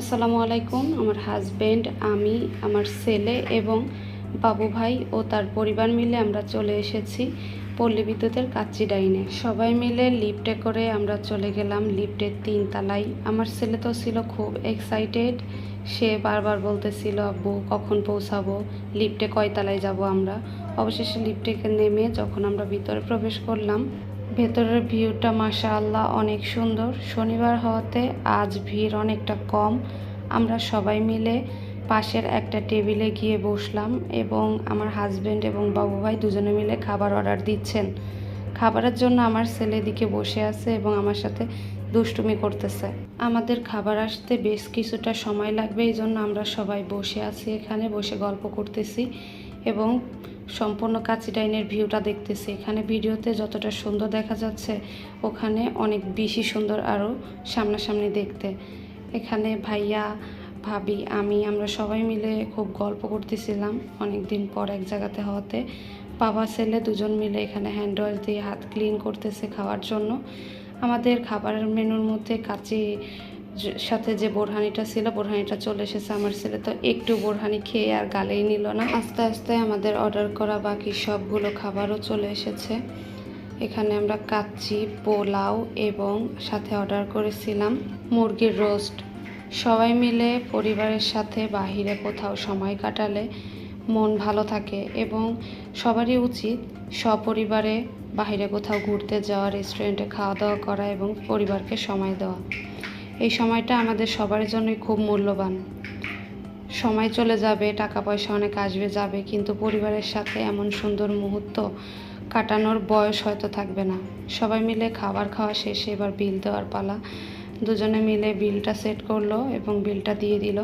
আসসালামু আলাইকুম। আমার হাজবেন্ড আমি, আমার ছেলে এবং বাবু ভাই ও তার পরিবার মিলে আমরা চলে এসেছি পল্লী বিদ্যুতের কাচ্চি ডাইনে। সবাই মিলে লিফটে করে আমরা চলে গেলাম লিফটের তিন তালায়। আমার ছেলে তো ছিল খুব এক্সাইটেড সে বারবার বলতেছিল, আব্বু, কখন পৌঁছাবো? লিফটে কয় তালায় যাব আমরা? অবশেষে লিফটে নেমে যখন আমরা ভিতরে প্রবেশ করলাম ভেতরের ভিউটা মাশা আল্লাহ অনেক সুন্দর। শনিবার হওয়াতে আজ ভিড় অনেকটা কম। আমরা সবাই মিলে পাশের একটা টেবিলে গিয়ে বসলাম এবং আমার হাজবেন্ড এবং বাবু ভাই দুজনে মিলে খাবার অর্ডার দিচ্ছেন। খাবারের জন্য আমার ছেলে দিকে বসে আছে এবং আমার সাথে দুষ্টুমি করতেছে। আমাদের খাবার আসতে বেশ কিছুটা সময় লাগবে এই জন্য আমরা সবাই বসে আছি এখানে, বসে গল্প করতেছি। এবং সম্পূর্ণ কাচি ডাইনের ভিউটা দেখতেছি। এখানে ভিডিওতে যতটা সুন্দর দেখা যাচ্ছে, ওখানে অনেক বেশি সুন্দর আরও সামনাসামনি দেখতে। এখানে ভাইয়া, ভাবি, আমি, আমরা সবাই মিলে খুব গল্প করতেছিলাম অনেক দিন পর এক জায়গাতে হওয়াতে। বাবা, ছেলে দুজন মিলে এখানে হ্যান্ড ওয়াশ দিয়ে হাত ক্লিন করতেছে খাওয়ার জন্য। আমাদের খাবারের মেনুর মধ্যে কাচি সাথে যে বোরহানিটা ছিল, বোরহানিটা চলে এসেছে আমার ছেলে। তো একটু বোরহানি খেয়ে আর গালেই নিল না। আস্তে আস্তে আমাদের অর্ডার করা বাকি সবগুলো খাবারও চলে এসেছে। এখানে আমরা কাচ্চি, পোলাও এবং সাথে অর্ডার করেছিলাম মুরগির রোস্ট সবাই মিলে পরিবারের সাথে বাহিরে কোথাও সময় কাটালে মন ভালো থাকে এবং সবারই উচিত সপরিবারে বাইরে কোথাও ঘুরতে যাওয়া রেস্টুরেন্টে খাওয়া দাওয়া করা এবং পরিবারকে সময় দেওয়া। এই সময়টা আমাদের সবার জন্যই খুব মূল্যবান। সময় চলে যাবে টাকা পয়সা অনেক আসবে, যাবে, কিন্তু পরিবারের সাথে এমন সুন্দর মুহূর্ত কাটানোর বয়স হয়তো থাকবে না। সবাই মিলে খাবার খাওয়া শেষে এবার বিল দেওয়ার পালা। দুজনে মিলে বিলটা সেট করল এবং বিলটা দিয়ে দিল।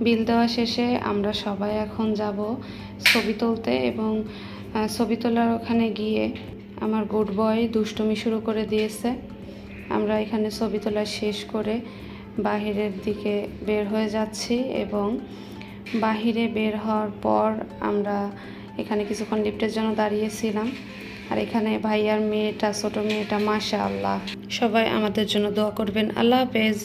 বিল দেওয়া শেষে আমরা সবাই এখন যাব ছবি তুলতে এবং ছবি তোলার ওখানে গিয়ে আমার গুড বয় দুষ্টুমি শুরু করে দিয়েছে। আমরা এখানে ছবি তোলা শেষ করে বাহিরের দিকে বের হয়ে যাচ্ছি এবং বাহিরে বের হওয়ার পর আমরা এখানে কিছুক্ষণ লিফটের জন্য দাঁড়িয়েছিলাম। আর এখানে ভাইয়ার মেয়েটা, ছোট মেয়েটা মাশা আল্লাহ সবাই আমাদের জন্য দোয়া করবেন। আল্লাহ হাফেজ।